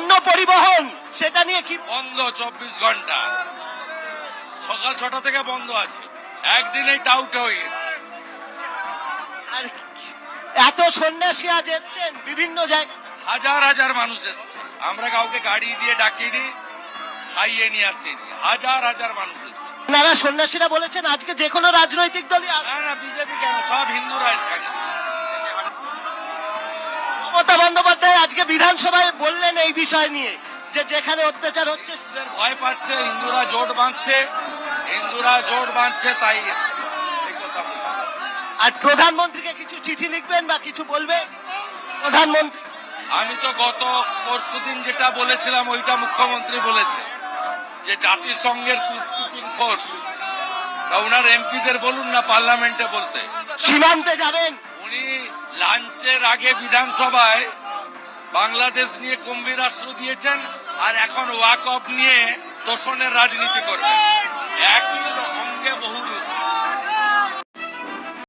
পরিবহন। সেটা নিয়ে কি বন্ধ চব্বিশ ঘণ্টা। সকাল ছটা থেকে বন্ধ আছে। একদিনেই টাউটে হয়ে গেছে। আর এত সন্ন্যাসী আজ এসছেন বিভিন্ন জায়গায়। হাজার হাজার মানুষ এসছে। আমরা কাউকে গাড়ি দিয়ে ডাকিনি খাইয়ে নিয়ে আসিনি। হাজার হাজার মানুষ এসছে। নানা সন্ন্যাসীরা বলেছেন আজকে যে কোনো রাজনৈতিক দলই না না বিজেপি কেন? সব হিন্দুরা এখানে মমতা বন্দ্যোপাধ্যায় আজকে বিধানসভায় এই বিষয় নিয়ে যে যেখানে অত্যাচার হচ্ছে ভয় পাচ্ছে হিন্দুরা জোট বাঁধছে হিন্দুরা জোট বাঁধছে তাই। আর প্রধানমন্ত্রীকে কিছু চিঠি লিখবেন বা কিছু বলবে প্রধানমন্ত্রী। আমি তো গত পরশুদিন যেটা বলেছিলাম ওইটা মুখ্যমন্ত্রী বলেছে যে জাতিসংঘের পিসকিপিং ফোর্স তা ওনার এমপিদের বলুন না পার্লামেন্টে বলতে। সীমান্তে যাবেন। উনি লাঞ্চের আগে বিধানসভায় বাংলাদেশ নিয়ে রাষ্ট্র দিয়েছেন আর এখন ওয়াক নিয়ে তোষণের রাজনীতি করবেন।